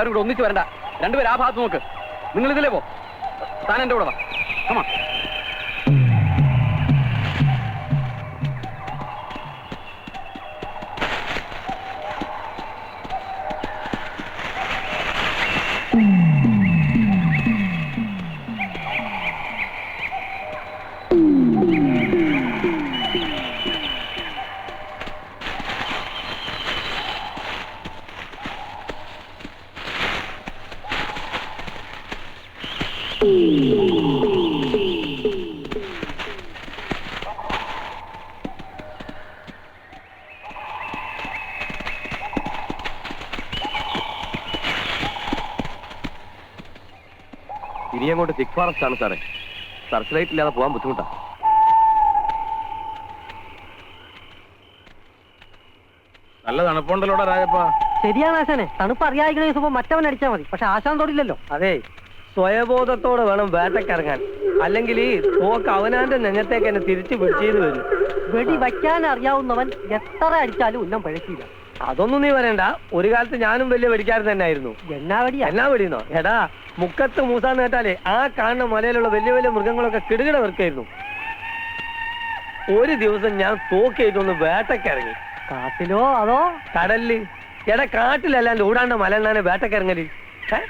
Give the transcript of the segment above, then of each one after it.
എല്ലാവരും കൂടെ ഒന്നിച്ച് വരണ്ട. രണ്ടുപേരും ആ ഭാഗത്ത് നോക്ക്. നിങ്ങൾ ഇതിലേ പോ. താൻ എന്റെ കൂടെ വാ. കമാ ഇനി അങ്ങോട്ട് തിക് ഫോറസ്റ്റ് ആണ് സാറേ. സർച്ച് ലൈറ്റ് ഇല്ലാതെ പോകാൻ ബുദ്ധിമുട്ടാ. നല്ല തണുപ്പുണ്ടല്ലോടാ രാജപ്പ. ശരിയാണ് ആശാനെ. തണുപ്പ് അറിയാതിരിക്കണ ദിവസം മറ്റവൻ അടിച്ചാൽ മതി. പക്ഷെ ആശാൻ തൊടില്ലല്ലോ. അതെ. സ്വയബോധത്തോടെ വേണം വേട്ടക്കിറങ്ങാൻ. അല്ലെങ്കിൽ ഈ തോക്ക് അവനാന്റെ നെഞ്ഞത്തേക്ക് എന്നെ തിരിച്ചു പിടിച്ചു വരും. വെടി വയ്ക്കാൻ അറിയാവുന്നവൻ എത്ര അടിച്ചാലും ഉന്നം പഴക്കില്ല അതൊന്നും നീ പറയണ്ട ഒരു കാലത്ത് ഞാനും വലിയ വെടിക്കാരൻ തന്നെ ആയിരുന്നു എന്നാ വെടി എന്നാ വെടിയുന്നോ? എടാ മുക്കത്ത് മൂസാന്ന് കേട്ടാലേ ആ കാണുന്ന മലയിലുള്ള വലിയ വലിയ മൃഗങ്ങളൊക്കെ കിടുകിട വെറുക്കായിരുന്നു. ഒരു ദിവസം ഞാൻ തോക്കേറ്റൊന്ന് വേട്ടക്കിറങ്ങി. കാട്ടിലോ അതോ? കടലിൽ. എടാ കാട്ടിലല്ലാണ്ട് ഓടാണ്ട മലന്നാണ് വേട്ടക്കിറങ്ങൽ. ഏ?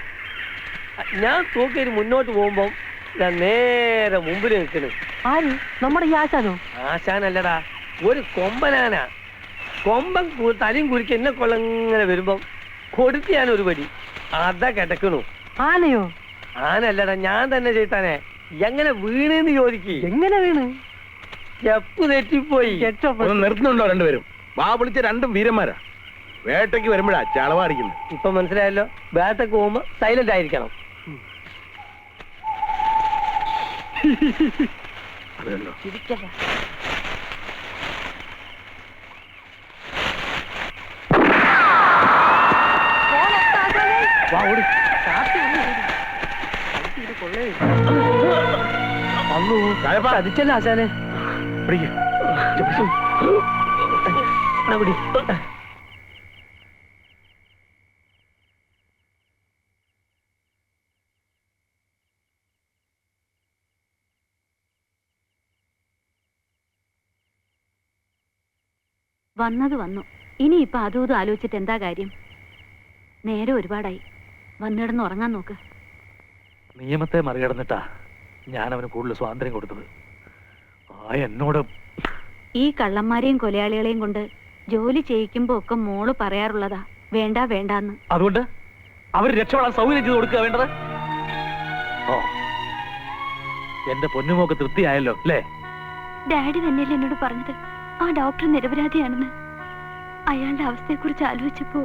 ഞാൻ തൂക്കിയിട്ട് മുന്നോട്ട് പോകുമ്പോ ഞാൻ നേരെ മുമ്പിൽ നിൽക്കുന്നു ആര്? നമ്മുടെ ഈ ആശാനോ? ആശാനല്ലടാ ഒരു കൊമ്പനാന. കൊമ്പൻ കു- തലയും കുരുക്കി എന്നെ കൊള്ളങ്ങനെ വരുമ്പം കൊടുത്ത് ഞാൻ ഒരു പടി. അതാ കിടക്കണു. ആനയോ? ആനല്ലടാ ഞാൻ തന്നെ ചെയ്താനെ. എങ്ങനെ വീണെന്ന് ചോദിക്ക്. എങ്ങനെ വീണ്? ചെപ്പ് തെറ്റിപ്പോയി. ഒന്ന് നിർത്തുന്നുണ്ടോ രണ്ടുപേരും? വാ വിളിച്ച രണ്ടും വീരന്മാരാ. വേട്ടയ്ക്ക് വരുമ്പോഴാ ചളവാടിക്കുന്നത്. ഇപ്പൊ മനസ്സിലായല്ലോ? വേട്ടക്ക് പോകുമ്പോ സൈലന്റ് ആയിരിക്കണം. രാജപ്പാ. ചതിച്ചല്ല ആശാനെ? പിടിക്ക്. വന്നത് വന്നു. ഇനിയിപ്പോ അതും ഇതും ആലോചിച്ചിട്ട് എന്താ കാര്യം? നേരെ ഒരുപാടായി. വന്നിടന്ന് ഉറങ്ങാൻ നോക്ക്. നിയമത്തെ മറികടന്നിട്ടാ ഞാൻ അവന് കൂടുതൽ സ്വാതന്ത്ര്യം കൊടുത്തത്. ആ എന്നോട് ഈ കള്ളന്മാരെയും കൊലയാളികളെയും കൊണ്ട് ജോലി ചെയ്യിക്കുമ്പോ ഒക്കെ മോൾ പറയാറുള്ളതാ. വേണ്ട വേണ്ടാന്ന്. അതുകൊണ്ട് അവർ രക്ഷപ്പെടാൻ സൗകര്യം ചെയ്ത് കൊടുക്കുക വേണ്ടത്? ഓ എന്റെ പൊന്നുമോക്ക് തൃപ്തിയായല്ലോ അല്ലേ? ഡാഡി തന്നെയല്ലേ എന്നോട് പറഞ്ഞത്. ആ ഡോക്ടർ നിരപരാധിയാണെന്ന് അയാളുടെ അവസ്ഥയെക്കുറിച്ച് ആലോചിച്ചപ്പോ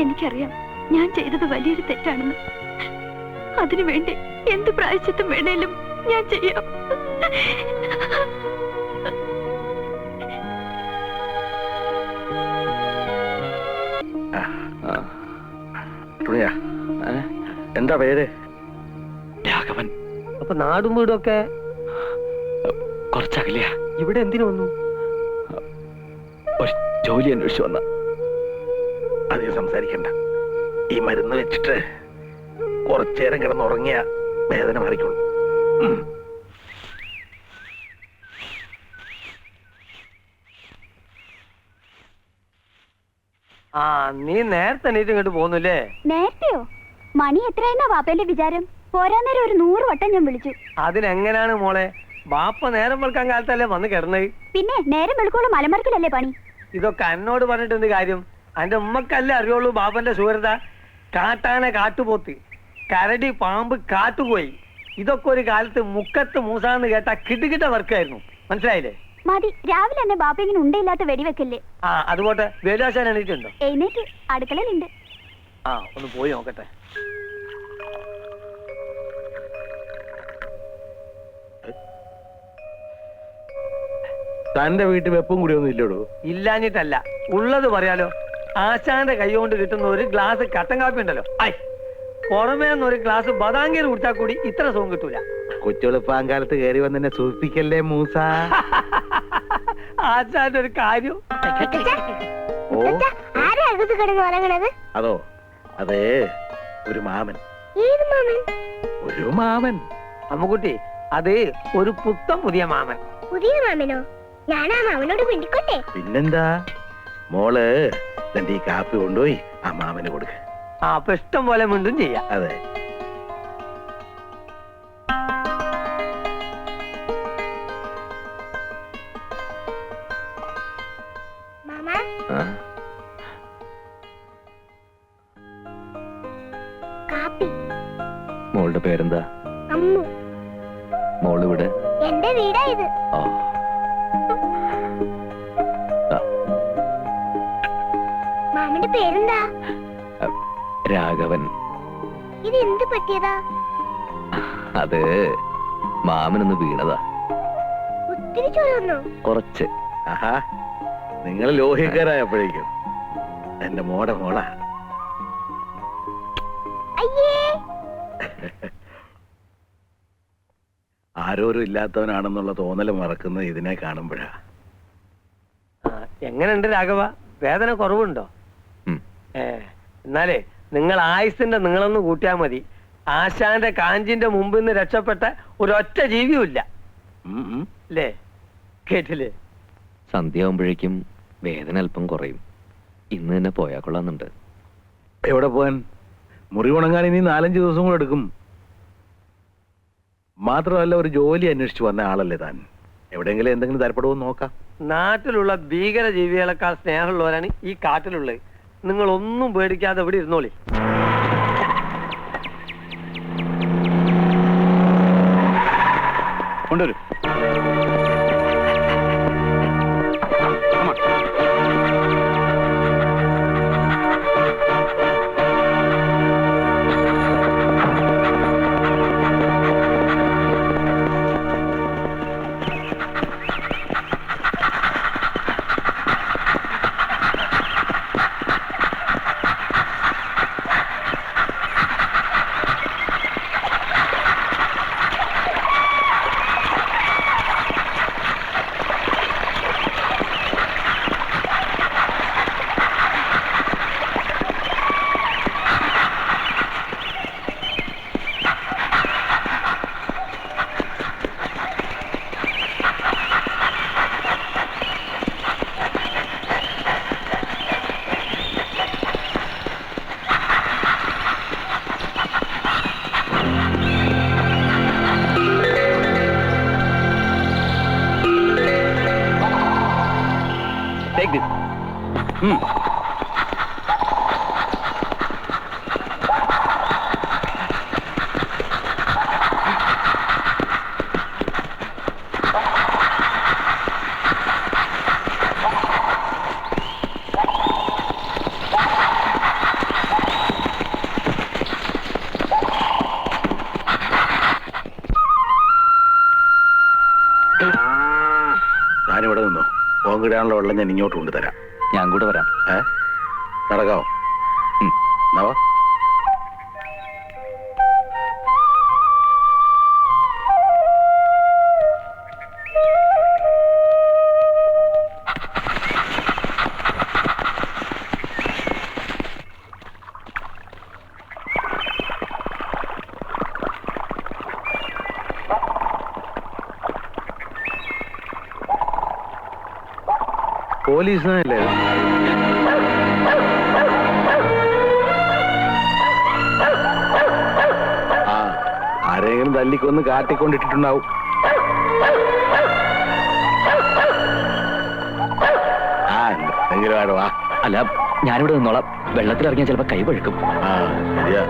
എനിക്കറിയാം ഞാൻ ചെയ്തത് വലിയൊരു തെറ്റാണെന്ന്. അതിനുവേണ്ടി എന്ത് പ്രായശ്ചിത്തം വേണേലും ഞാൻ ചെയ്യാം. എന്താ പേര്? രാഘവൻ. അപ്പൊ നാടും വീടും ഒക്കെ കുറച്ചകലിയ ഇവിടെ എന്തിനു വന്നു? ഒരു ജോലി അന്വേഷിച്ചു വന്ന. അധികം സംസാരിക്കണ്ട. ഈ മരുന്ന് വെച്ചിട്ട് കുറച്ചേരം കിടന്നുറങ്ങിയ വേദന മാറിക്കോളൂ. ആ നീ നേരത്തെ എണീറ്റ് ഇങ്ങോട്ട് പോകുന്നില്ലേ നേരത്തെയോ? മണി എത്രയെന്നാ വാപ്പേന്റെ വിചാരം? പോരാ നേരം ഒരു നൂറ് വട്ടം ഞാൻ വിളിച്ചു. അതിനെങ്ങനാണ് മോളെ? ബാപ്പ നേരം വെളുക്കാൻ കാലത്തല്ലേ വന്ന് കിടന്നേ പിന്നെ നേരം വെളുക്കോളും മലമറിക്കലല്ലേ പണി? ഇതൊക്കെ എന്നോട് പറഞ്ഞിട്ട് എന്ത് കാര്യം? അന്റെ ഉമ്മക്കല്ലേ അറിയുള്ളൂ ബാപ്പന്റെ സുഹൃത കാട്ടാന കാട്ടുപോത്ത് കരടി പാമ്പ് കാട്ടുപോയി ഇതൊക്കെ ഒരു കാലത്ത് മുക്കത്ത് മൂസാന്ന് കേട്ട കിടുകിട്ട വർക്കായിരുന്നു. മനസ്സിലായില്ലേ? മതി രാവിലെ തന്നെ ബാപ്പ ഇങ്ങനെ ഉണ്ടയില്ലാത്ത വെടിവെക്കല്ലേ? ആ അതുപോട്ടെ വേലാശാൻ എണീറ്റുണ്ടോ? എഴുന്നേറ്റ് അടുക്കളയിലുണ്ട്. ആ ഒന്ന് പോയി നോക്കട്ടെ. തന്റെ വീട്ടിൽ വെപ്പും കൂടി ഒന്നും ഇല്ലടോ? ഇല്ലാഞ്ഞിട്ടല്ല. ഉള്ളത് പറയാലോ. ആശാന്റെ കൈ കൊണ്ട് കിട്ടുന്ന ഒരു ഗ്ലാസ് കട്ടൻ കാപ്പി ഉണ്ടല്ലോ. ഐ പുറമേ നിന്ന് ഒരു ഗ്ലാസ് ബദാങ്കീർ കുടിച്ചാൽ കൂടി ഇത്ര സുഖം കിട്ടൂല. കൊച്ചുളുപ്പാങ്കാലത്ത് കയറി വന്നെ സൂചിപ്പിക്കല്ലേ മൂസ? ആശാന്റെ ഒരു കാര്യം. ഓ ആരാ അകത്ത് കിടന്ന് ഉറങ്ങണത് അതോ അതേ ഒരു മാമൻ. ഏത് മാമൻ? ഒരു മാമൻ. അമ്മുക്കുട്ടി അത് ഒരു പുത്തം പുതിയ മാമൻ. പുതിയ മാമനോ? ആ മാമനോട് മിണ്ടിക്കോട്ടെ. പിന്നെന്താ? മോൾ തന്റെ ഈ കാപ്പി കൊണ്ടുപോയി ആ മാമന് കൊടുക്ക. ആ അപ്പൊ ഇഷ്ടം പോലെ മിണ്ടും ചെയ്യാം. അതെ. മാമ? കാപ്പി. മോളുടെ പേരെന്താ? അമ്മു. മോൾ ഇവിടെ? എന്റെ വീടാ ഇത്. ആ. മാമന്റെ പേരെന്താ? രാഘവൻ. ഇത് എന്ത് പറ്റിയതാ? അത് മാമനൊന്ന് വീണതാ. ഒത്തിരി ചൊല്ലുന്നു കുറച്ച്. ആഹാ നിങ്ങൾ ലോഹിക്കാരായപ്പോഴേക്കും. എന്റെ മോടെ മോളാ. അയ്യേ! ആരോരും ഇല്ലാത്തവനാണെന്നുള്ള തോന്നൽ മറക്കുന്നത് ഇതിനെ കാണുമ്പോഴാ. എങ്ങനെയുണ്ട് രാഘവ? വേദന കുറവുണ്ടോ? എന്നാലേ നിങ്ങൾ ആയുസിന്റെ നിങ്ങളൊന്ന് കൂട്ടിയാ മതി. ആശാന്റെ കാഞ്ചിന്റെ മുമ്പിൽ നിന്ന് രക്ഷപ്പെട്ട ഒരൊറ്റ ജീവിയും ഇല്ല ഉം, ഉം. അല്ലേ കേട്ടില്ലേ? സന്ധ്യയാവുമ്പോഴേക്കും വേദന അല്പം കുറയും. ഇന്ന് തന്നെ പോയാ കൊള്ളാന്നുണ്ട്. എവിടെ പോവാൻ? മുറി ഉണങ്ങാൻ ഇനി നാലഞ്ച് ദിവസം കൂടെ എടുക്കും. മാത്രമല്ല ഒരു ജോലി അന്വേഷിച്ചു വന്ന ആളല്ലേ താൻ? എവിടെയെങ്കിലും എന്തെങ്കിലും തരപ്പെടുമോ നോക്കാം. നാട്ടിലുള്ള ഭീകര ജീവികളെക്കാൾ സ്നേഹമുള്ളവരാണ് ഈ കാട്ടിലുള്ളത്. നിങ്ങൾ ഒന്നും പേടിക്കാതെ ഇവിടെ ഇരുന്നോളി. കൊണ്ടുവരൂ. Take this. Hmm. പോങ്കിടാനുള്ള വെള്ളം ഞാൻ ഇങ്ങോട്ട് കൊണ്ടുതരാം. ഞാൻ കൂടെ വരാം. ഏ? നടക്കാവോ. പോലീസിനല്ലേ ആ ആരെങ്കിലും തല്ലിക്കൊന്ന് കാട്ടിക്കൊണ്ടിട്ടിട്ടുണ്ടാവും. ആ എന്തെങ്കിലും ആടോ വാ. അല്ല ഞാനിവിടെ നിന്നോളാം. വെള്ളത്തിൽ ഇറങ്ങിയാൽ ചിലപ്പോ കൈ പഴുക്കും. ആ ശരിയാ.